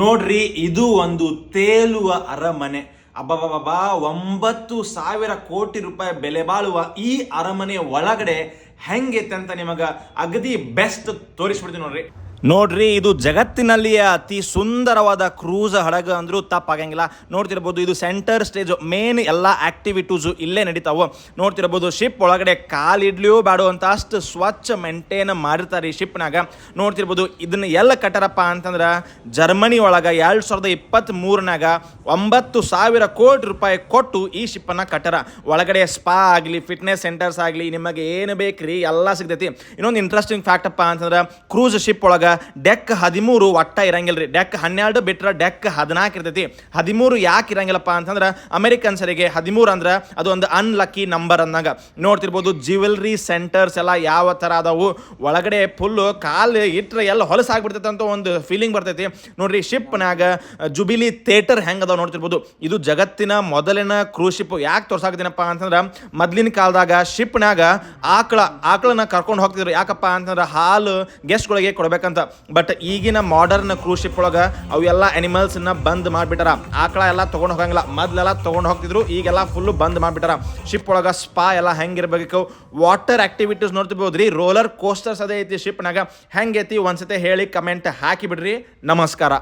ನೋಡ್ರಿ, ಇದು ಒಂದು ತೇಲುವ ಅರಮನೆ. ಅಬ್ಬಬ್ಬಬ್ಬಾ ಒಂಬತ್ತು ಸಾವಿರ ಕೋಟಿ ರೂಪಾಯಿ ಬೆಲೆ ಬಾಳುವ ಈ ಅರಮನೆ ಒಳಗಡೆ ಹೆಂಗೈತೆ ಅಂತ ನಿಮಗ ಅಗದಿ ಬೆಸ್ಟ್ ತೋರಿಸ್ಬಿಡ್ತೀನಿ ನೋಡ್ರಿ. ನೋಡ್ರಿ, ಇದು ಜಗತ್ತಿನಲ್ಲಿಯೇ ಅತಿ ಸುಂದರವಾದ ಕ್ರೂಸ್ ಹಡಗು ಅಂದ್ರೂ ತಪ್ಪಾಗಂಗಿಲ್ಲ. ನೋಡ್ತಿರ್ಬೋದು, ಇದು ಸೆಂಟರ್ ಸ್ಟೇಜ್ ಮೇನ್ ಎಲ್ಲ ಆಕ್ಟಿವಿಟೀಸು ಇಲ್ಲೇ ನಡೀತಾವು. ನೋಡ್ತಿರ್ಬೋದು ಶಿಪ್ ಒಳಗಡೆ ಕಾಲಿಡ್ಲಿಯೂ ಬೇಡ ಅಂತ ಅಷ್ಟು ಸ್ವಚ್ಛ ಮೇಂಟೈನ್ ಮಾಡಿರ್ತಾರೆ ಈ ಶಿಪ್ನಾಗ ನೋಡ್ತಿರ್ಬೋದು, ಇದನ್ನ ಎಲ್ಲ ಕಟ್ಟಾರಪ್ಪ ಅಂತಂದ್ರೆ ಜರ್ಮನಿ ಒಳಗೆ ಎರಡು ಸಾವಿರದ ಇಪ್ಪತ್ತ್ ಮೂರನಾಗ ಒಂಬತ್ತು ಸಾವಿರ ಕೋಟಿ ರೂಪಾಯಿ ಕೊಟ್ಟು ಈ ಶಿಪ್ಪನ್ನು ಕಟ್ಟಾರ. ಒಳಗಡೆ ಸ್ಪಾ ಆಗಲಿ ಫಿಟ್ನೆಸ್ ಸೆಂಟರ್ಸ್ ಆಗಲಿ, ನಿಮಗೆ ಏನು ಬೇಕ್ರಿ, ಎಲ್ಲ ಸಿಗ್ತೈತಿ. ಇನ್ನೊಂದು ಇಂಟ್ರೆಸ್ಟಿಂಗ್ ಫ್ಯಾಕ್ಟ್ ಅಪ್ಪ ಅಂತಂದ್ರೆ ಕ್ರೂಸ್ ಶಿಪ್ ಒಳಗೆ ಡೆಕ್ ಹದಿಮೂರು ಒಟ್ಟ ಇರಂಗಿಲ್ಲ ರೀ ಡೆಕ್ ಹನ್ನೆರಡು ಬಿಟ್ರೆ ಡೆಕ್ ಹದಿನಾಲ್ಕು ಇರ್ತೈತಿ. ಹದಿಮೂರು ಯಾಕೆ ಇರಂಗಿಲ್ಲಪ್ಪ ಅಂತಂದ್ರೆ ಅಮೆರಿಕನ್ಸರಿಗೆ ಹದಿಮೂರು ಅಂದ್ರೆ ಅದು ಒಂದು ಅನ್ಲಕ್ಕಿ ನಂಬರ್ ಅಂದಾಗ. ನೋಡ್ತಿರ್ಬೋದು ಜ್ಯುವೆಲ್ರಿ ಸೆಂಟರ್ಸ್ ಎಲ್ಲ ಯಾವ ಥರ ಅದಾವು. ಒಳಗಡೆ ಫುಲ್ಲು ಕಾಲು ಇಟ್ರೆ ಎಲ್ಲ ಹೊಲಸಾಗ್ಬಿಡ್ತೈತೆ ಅಂತ ಒಂದು ಫೀಲಿಂಗ್ ಬರ್ತೈತಿ. ನೋಡ್ರಿ ಶಿಪ್ನಾಗ ಜುಬಿಲಿ ಥಿಯೇಟರ್ ಹೆಂಗೆ ಅದಾವ ನೋಡ್ತಿರ್ಬೋದು. ಇದು ಜಗತ್ತಿನ ಮೊದಲಿನ ಕ್ರೂಸ್ ಶಿಪ್ ಯಾಕೆ ತೋರ್ಸಾಕತ್ತೀನಪ್ಪ ಅಂತಂದ್ರೆ ಮೊದ್ಲಿನ ಕಾಲದಾಗ ಶಿಪ್ನಾಗ ಆಕಳ ಆಕಳನ್ನ ಕರ್ಕೊಂಡು ಹೋಗ್ತಿದ್ರು. ಯಾಕಪ್ಪ ಅಂತಂದ್ರೆ ಹಾಲು ಗೆಸ್ಟ್ಗಳಿಗೆ ಕೊಡ್ಬೇಕಂತ ಬಟ್ ಈಗಿನ ಮಾಡರ್ನ್ ಕ್ರೂಶಿಪ್ ಒಳಗೆ ಅವೆಲ್ಲ ಅನಿಮಲ್ಸ್ನ ಬಂದ್ ಮಾಡಿಬಿಟ್ಟಾರ. ಆಕಳ ಎಲ್ಲ ತೊಗೊಂಡು ಹೋಗಂಗಿಲ್ಲ. ಮೊದ್ಲೆಲ್ಲ ತೊಗೊಂಡು ಹೋಗ್ತಿದ್ರು, ಈಗೆಲ್ಲ ಫುಲ್ಲು ಬಂದ್ ಮಾಡಿಬಿಟ್ಟಾರ. ಶಿಪ್ ಒಳಗೆ ಸ್ಪಾ ಎಲ್ಲ ಹೆಂಗಿರ್ಬೇಕು ವಾಟರ್ ಆಕ್ಟಿವಿಟೀಸ್ ನೋಡ್ತಿರ್ಬೋದು ರೋಲರ್ ಕೋಸ್ಟರ್ಸ್ ಅದೇ ಐತಿ ಶಿಪ್ನಾಗ ಹೆಂಗೈತಿ? ಒಂದ್ಸತಿ ಹೇಳಿ ಕಮೆಂಟ್ ಹಾಕಿ ಬಿಡ್ರಿ ನಮಸ್ಕಾರ.